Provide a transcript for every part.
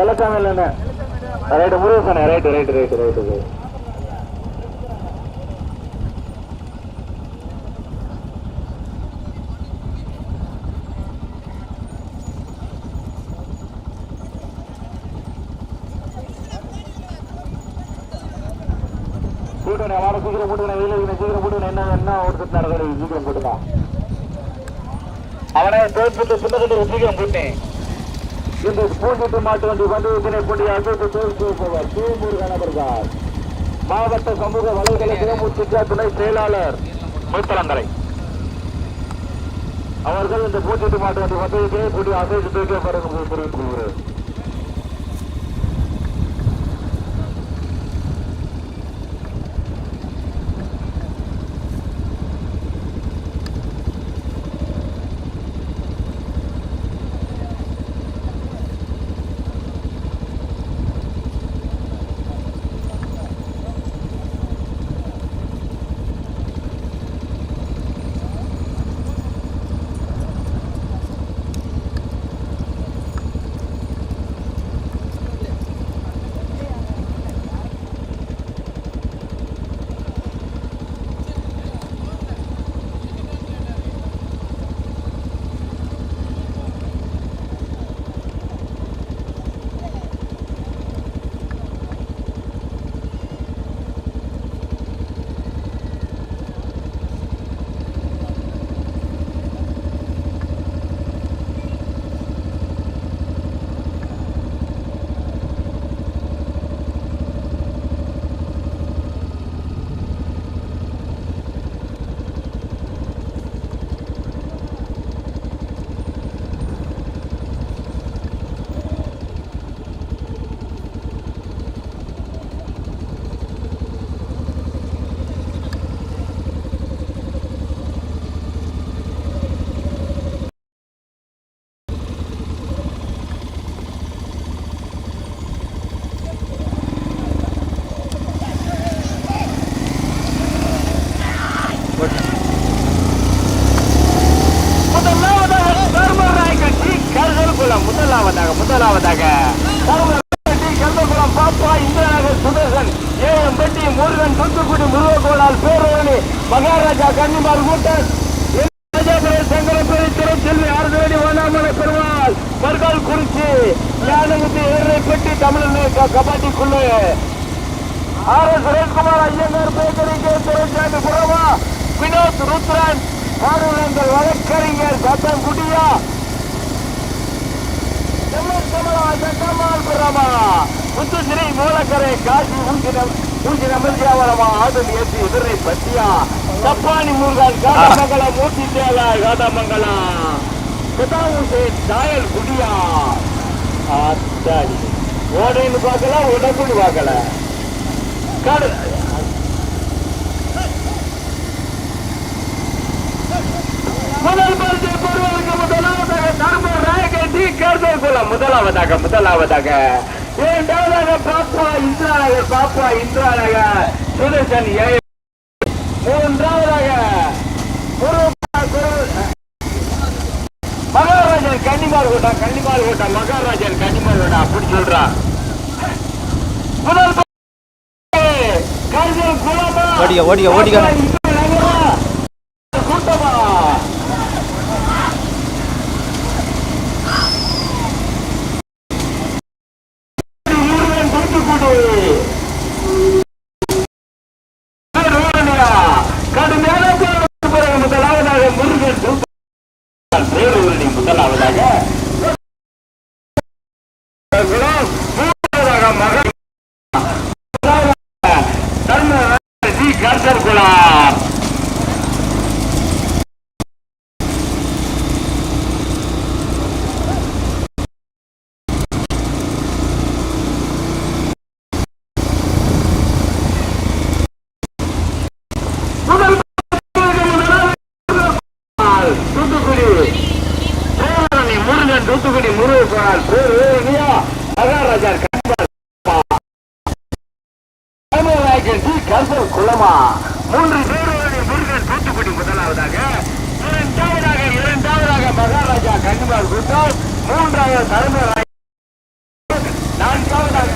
வெள்ளக்காம இல்லைண்ணே ரைட்டு முருகசனே right right right right கூட்டணி வாட சீக்கிரம் போட்டுக்கணும் வெயில் அடிக்கணும் சீக்கிரம் போட்டுக்கணும் என்ன என்ன ஓடுறது நடக்குது? சீக்கிரம் போட்டுக்கலாம் அவனே தோற்று சின்னக்கட்டு சீக்கிரம் போட்டேன். இந்த பூண்டிட்டு மாட்டு வண்டி பந்தயத்தினை கொண்டு அசைத்து தோற்று போவார் தூமூர் கணபர்கார் மாவட்ட சமூக வலைதள தேமுதிக துணை செயலாளர் முத்தலங்கரை. அவர்கள் இந்த பூண்டிட்டு மாட்டு வண்டி பந்தயத்தை கொண்டு அசைத்து தூக்க பிறகு தெரிவித்துக் கொள்கிறேன். முத்து முத்துசிறை மூலக்கரை காசி ஊசினம் ஊசி அமிர்தியாவரமா ஆதல் ஏசி எதிரை பத்தியா தப்பானி சாயல் குடியா? ஆத்தாடி ஓடைன்னு பார்க்கல உடம்புன்னு பார்க்கல. காடு. முதல் பரிசை பெறுவதற்கு கேர்தல்குளம் முதலாவதாக முதலாவதாக. இரண்டாவதாக பாப்பா இந்திரா நகர் பாப்பா இந்திரா நகர் சுதர்சன் ஏ. மூன்றாவதாக குரு- குரு- மகாராஜன் கன்னிமார் கூட்டம் கன்னிமார் கூட்டம் மகாராஜன் கன்னிமார் கூட்டம் அப்படி சொல்றா. முதல் ஓடிக்க, ஓடிக்க, ஓடிக்க. கூட்டமா முருகன் தூத்துக்குடி கடுமையான போராட்டத்துக்கு பிறகு முதலாவதாக முருகன் தூத்துக்குடி பேரூரணி முதலாவதாக தூத்துக்குடி தேவரணி முருகன் தூத்துக்குடி முருகன் போனார் பேர் இல்லையா மகாராஜா ராமநாயக்கன் டி கருப்பர் குளமா மூன்று தேவரணி முருகன் தூத்துக்குடி முதலாவதாக இரண்டாவதாக இரண்டாவதாக மகாராஜா கண்டிப்பார் கூட்டம் மூன்றாவது தலைமை நான்காவதாக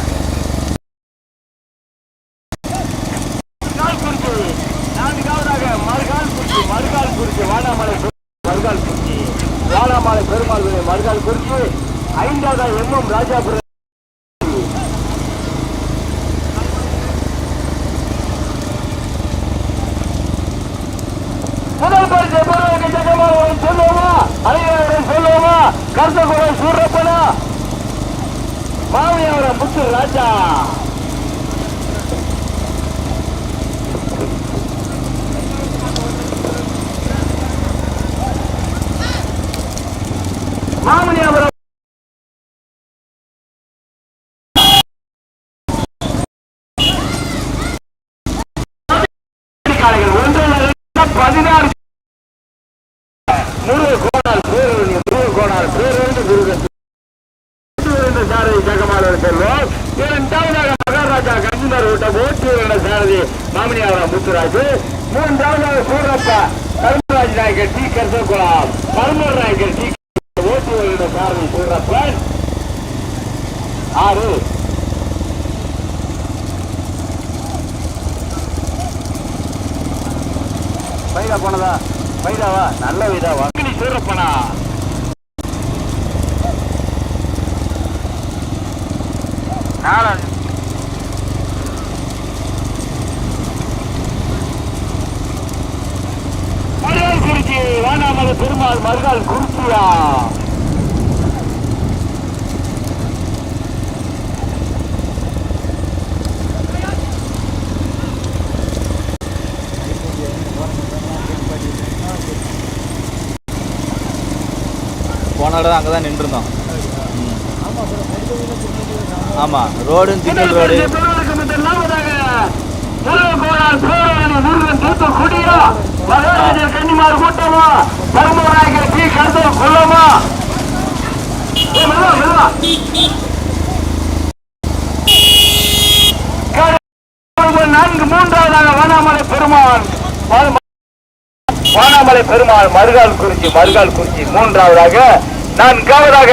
நாள் குறிச்சி நான்காவதாக மறுகால் குறிச்சி மறுகால் குறிச்சி வாடாமலை மறுகால் குறிச்சி வாடாமலை பெருமாள் கோயில் மறுகால் குறிச்சி ஐந்தாவது எம் எம் ராஜாபுரம் முதல் பரிசு பெறுவதற்கு ஜெகமாவன் சொல்லுவோமா அனைவரும் சொல்லுவோமா கருத்தகுலம் சூரப்பனா? மாவியாவரம் முத்து ராஜா. பேருந்து சாரதி ஜெகமாளர் செல்வம் இரண்டாவதாக மகாராஜா கஞ்சினர் கூட்டம் ஓட்டி வருகிற சாரதி மாமனியாவரம் முத்துராஜு மூன்றாவதாக சூரப்பா கருமராஜ் நாயக்கர் டி கருத்தகுலாம் பரமர் நாயக்கர் டி ஓட்டி சாரதி சூரப்பன் ஆறு பைதா போனதா பைதாவா நல்ல விதாவா சூரப்பனா நாலு மறுகால் குறிச்சி வானாமலை பெருமாள் மறுகால் குறிச்சியா போன தடவை அங்கே தான் நின்றுருந்தோம். ஆமாம் ரோடு. சிங்கிள் ரோடு கன்னிமார் கூட்டமா பரமநாயகர் டி கருத்தல் குள்ளமா ஏய், மெதுவா, மெதுவா. கரு- நான்கு மூன்றாவதாக வானாமலை பெருமாள் வானாமலை பெருமாள் மறுகால் குறிச்சி மறுகால் குறிச்சி மூன்றாவதாக நான்காவதாக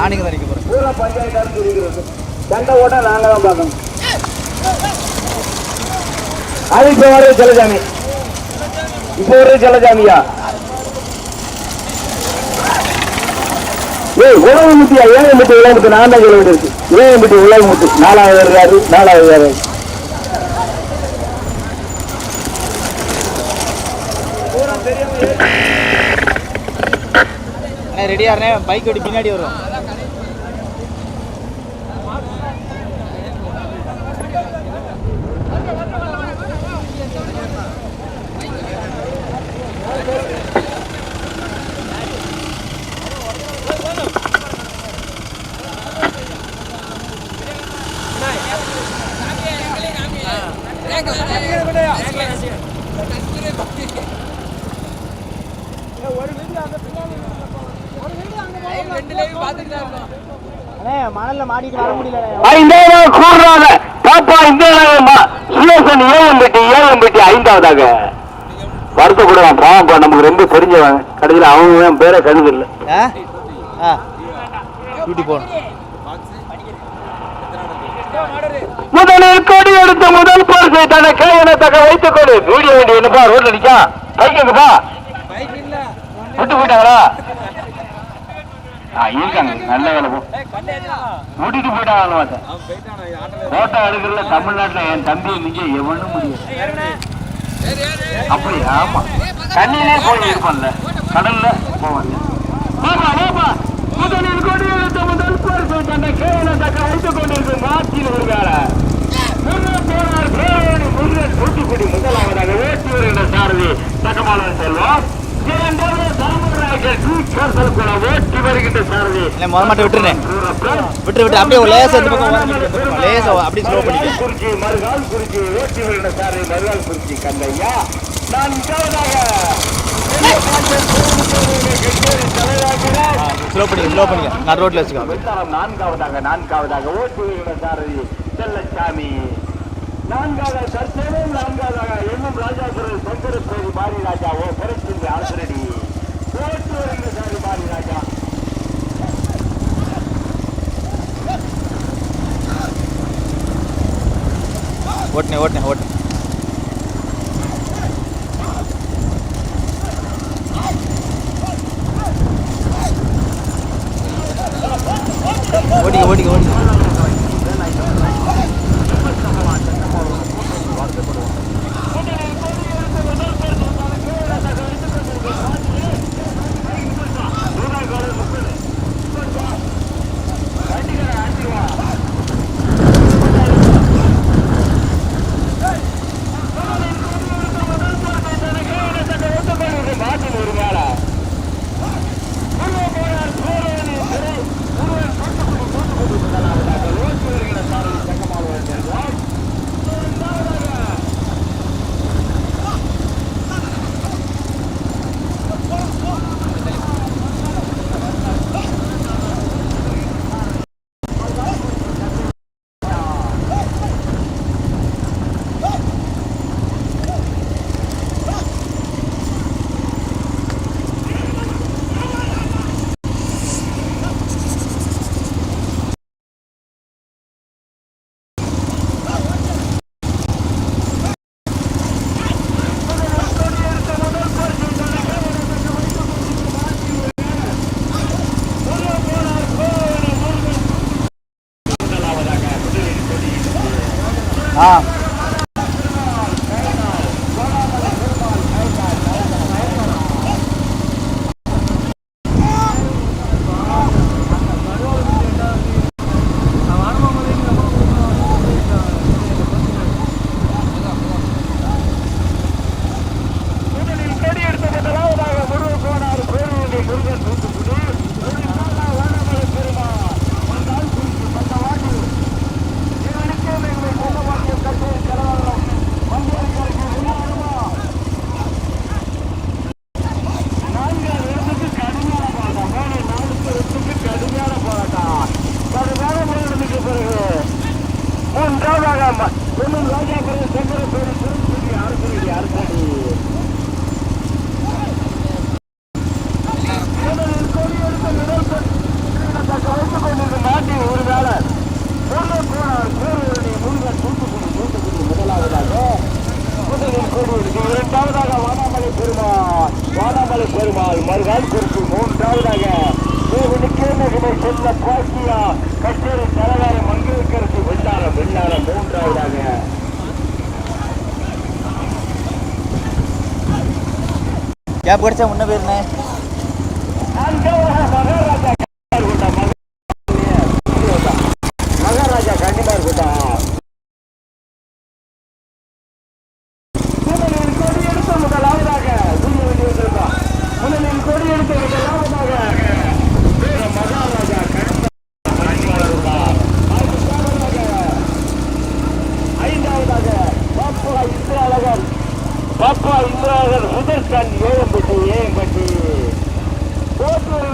ஏரியா நானுங்க தான் போகிறேன் இருக்கிறது சண்டை ஓட்ட நாங்க தான் பார்க்கணும். அது இப்ப வர ஜலஜாமி. இப்ப வர ஜலஜாமியா? ஏய் உழவு முட்டியா ஏழை முட்டி உழவு முட்டு நான் தான் சொல்ல இருக்கு ஏழை முட்டி உழவு முட்டு நாலாவது யாரு? நாலாவது ரெடியாக இருந்தேன் பைக் ஓடி பின்னாடி வரும் கூடுறாங்க. பாப்பா இந்த சுயசன் ஏஎம்பட்டி ஏஎம்பட்டி ஐந்தாவதாக. வருத்த கூட பாவம்ப்பா நமக்கு ரொம்ப தெரிஞ்சவன். கடைசியில் அவங்க என் பேரை கழுது இல்லை. முதலில் கொடி எடுத்த முதல் பரிசை தன்னை கையென தக்க வைத்துக் கொடு. வீடியோ வேண்டிய என்னப்பா ரோட்ல நிக்கா? கைக்குங்கப்பா விட்டு போயிட்டாங்களா? இருக்காங்க. நல்ல வேலை போ. விட்டுட்டு போயிட்டாங்க போட்டோ எடுக்கிறதுல தமிழ்நாட்டுல என் தம்பி நீங்க எவனும் முடியாது. அப்படி ஆமா. தண்ணியிலே போய் இருப்பான்ல கடல்ல போவாங்க. முதலாவதாக ஓட்டி வருகின்ற சாரதி தக்கமாலன் செல்வம் இரண்டாவது இல்லை முத மாட்டை விட்டுருனேன் விட்டு விட்டு அப்படியே லேசா இந்த பக்கம் லேசா அப்படியே ஸ்லோ பண்ணிக்க மறுகால் குறிச்சி ஓட்டி வருகின்ற சாரதி. மறுகால் குறிச்சி நான்காவதாக தலைவாகிறார் ஸ்லோ பண்ணிக்க ஸ்லோ பண்ணிக்க நான் ரோட்டில் வச்சுக்கோ நான்காவதாக நான்காவதாக ஓட்டு வருகிற சாரதி. செல்லச்சாமி. நான்காவது தற்சேவம் நான்காவதாக எம்எம் ராஜாபுரம் சங்கரஸ்வரி பாரி ராஜா ஓ பரஸ்திரி ஆசிரடி ஓட்டுனே ஓட்டுனே ஓட்டுனே கேப் கிடச்சா முன்ன போயிருந்தேன்.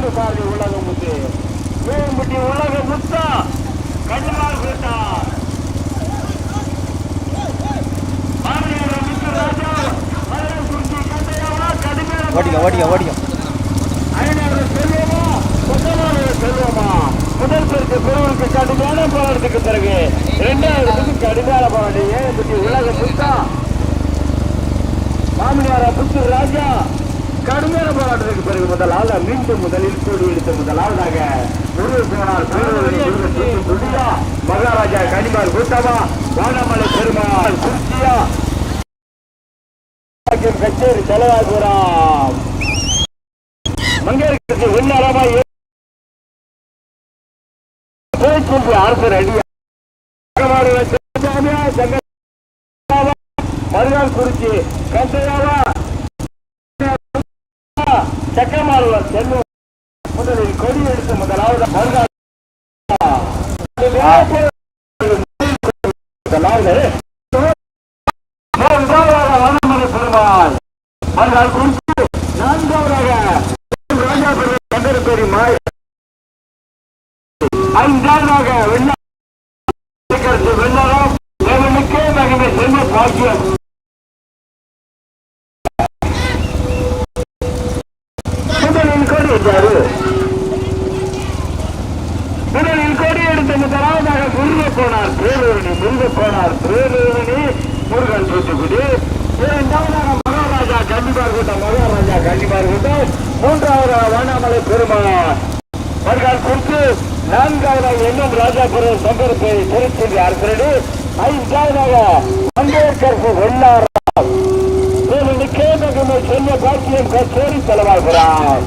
மீன்பட்டி பார்வை உலக முத்து மீன்பட்டி உலக முத்தா கண்ணுமார் கூட்டா ஓடிங்க ஓடிங்க ஓடிங்க முதல் பேருக்கு பெருவனுக்கு கடுமையான போராட்டத்துக்கு பிறகு இரண்டாயிரத்துக்கு கடுமையான போராட்டம். ஏன் உலக முத்தா? மாமனியாரா புத்து ராஜா கடுமையான போராட்டத்துக்கு பிறகு முதலாவது மீண்டும் முதலில் கூடி எடுத்த முதலாவதாக முருகன் போனார் துடியா மகாராஜா கனிமார் கூட்டமா வானமலை பெருமாள் குர்த்தியா கச்சேரி செலவாகுறாம் விண்ணரமா பேச்சு அரசு ரெடியா மறுநாள் குறிச்சி கந்தையாவா. சக்கமாறுவா செல்லும் முதலில் கொடி எடுத்து முதலாவது மறுநாள் முதலாவது மூன்றாவதாக வனமலை பெருமாள். மறுநாள் குறிச்சி. நான்காவதாக ராஜா பெருமாள் சங்கரப்பேரி மாய். ஐந்தாவதாக வெள்ளம் வெள்ளரம். தேவனுக்கே மகிமை செல்வ பாக்கியம் முதலில் கோடி எடுத்தாரு முதலில் கோடி எடுத்த முதலாவதாக முருக போனார் பேரூரணி முருக போனார் பேரூரணி முருகன் தூத்துக்குடி இரண்டாவதாக மகாராஜா கண்டிப்பார் கூட்டம் மகாராஜா கண்டிப்பார் கூட்டம் மூன்றாவதாக வானாமலை பெருமாள் மறுநாள் குறித்து நான்காவதாக எண்ணம் ராஜாபுரம் சங்கரப்பேரி திருச்செல்வி அரசரடி ஐந்தாவதாக அம்பேத்கர் வெள்ளாராம் தேவனுக்கே செல்வ பாக்கியம் கச்சேரி செலவாகிறார்.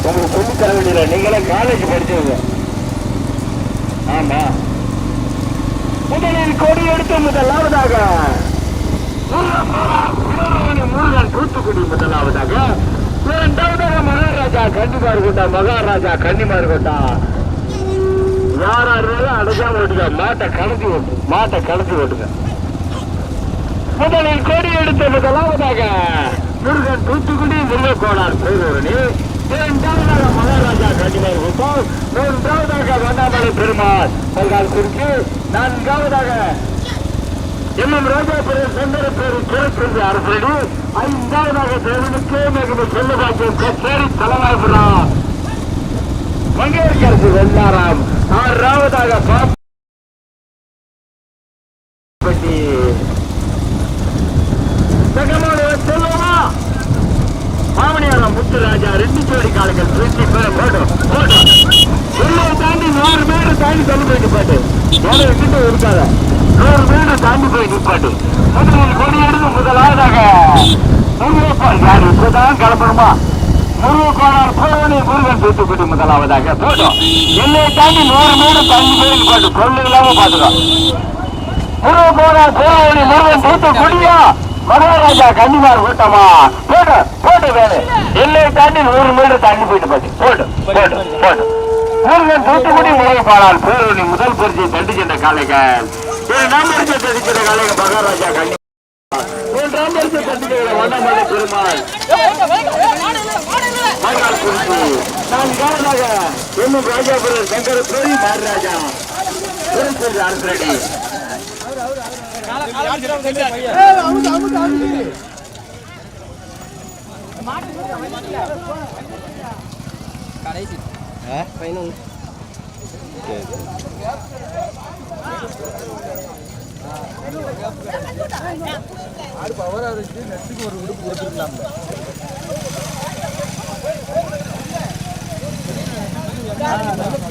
உங்களுக்கு சொல்லி தர வேண்டியதில்லை. நீங்களே காலேஜ் படிச்சவங்க ஆமா. முதலில் கொடி எடுத்து முதலாவதாக முருகன் தூத்துக்குடி முதலாவதாக இரண்டாவதாக மகாராஜா கன்னிமார் கோட்டா மகாராஜா கன்னிமார் கோட்டா யாரா இருந்தாலும் அடைஞ்சாம ஓட்டுங்க மாட்டை கடத்தி ஓட்டு. மாட்டை கடத்தி ஓட்டுங்க. முதலில் கோடி எடுத்த முதலாவதாக முருகன் தூத்துக்குடி முருகக்கோளார் பேரூரணி இரண்டாவதாக மகாராஜா கன்னிமார் கோட்டம் மூன்றாவதாக வண்ணாமலை பெருமாள் மறுகால் குறித்து நான்காவதாக எம்எம் ராஜாபுரம் சந்தரப்பேரி திருப்பதி அரசு ஐந்தாவதாக தேவனுக்கே மிகவும் செல்லபாக்கியம் கச்சேரி தலைவாய்புரம் மங்கேற்கரசு வெள்ளாராம். ஆறாவதாக பாப்பட்டி செகமோடு மாமணியாரம் முத்துராஜா ரெண்டு ஜோடி காலங்கள் தூக்கி பேர் போடும் போட்டோம் உள்ளே தாண்டி நூறு மீட்டர் தாண்டி தள்ளி போய் நிப்பாட்டு எவ்வளோ விட்டுட்டு இருக்காத. நூறு மீட்டர் தாண்டி போய் நிப்பாட்டு முதலில் கொடி எடுத்து முதலாவதாக. முருகப்பால் யார்? இப்பதான் கிளம்பணுமா? முருகப்பாளர் போவனி முருகன் தூத்துக்குடி முதலாவதாக போடும் எல்லை தாண்டி நூறு மீடு தாண்டி கோயில் போட்டு சொல்லு இல்லாம பாத்துக்கோ முருகப்பாளர் போவனி முருகன் தூத்துக்குடியா? மகாராஜா கன்னிமார் கூட்டமா போடு போட்டு வேலை. எல்லை தாண்டி நூறு மீடு தண்ணி போயிட்டு பாத்து போடு போடு போடு. முருகன் தூத்துக்குடி முருகப்பாளால் பேரணி முதல் பரிசை தட்டி சென்ற காலைகள். ஒரு பரிசை தட்டி காலைகள் மகாராஜா கன்னி மூன்றாம் பரிசை தட்டி சென்ற வண்ணமலை பெருமாள். நான்காவதாக எம்எம் ராஜாபுரம் சங்கர பேரி மகாராஜா. திருச்செல்வி அரசரடி. அமுக்கு அமுக்கு அமுக்கு ஆ? ஆறு பவர் இருக்கு நெட்டுக்கு ஒரு உடுப்பு கொடுத்துருக்கலாம்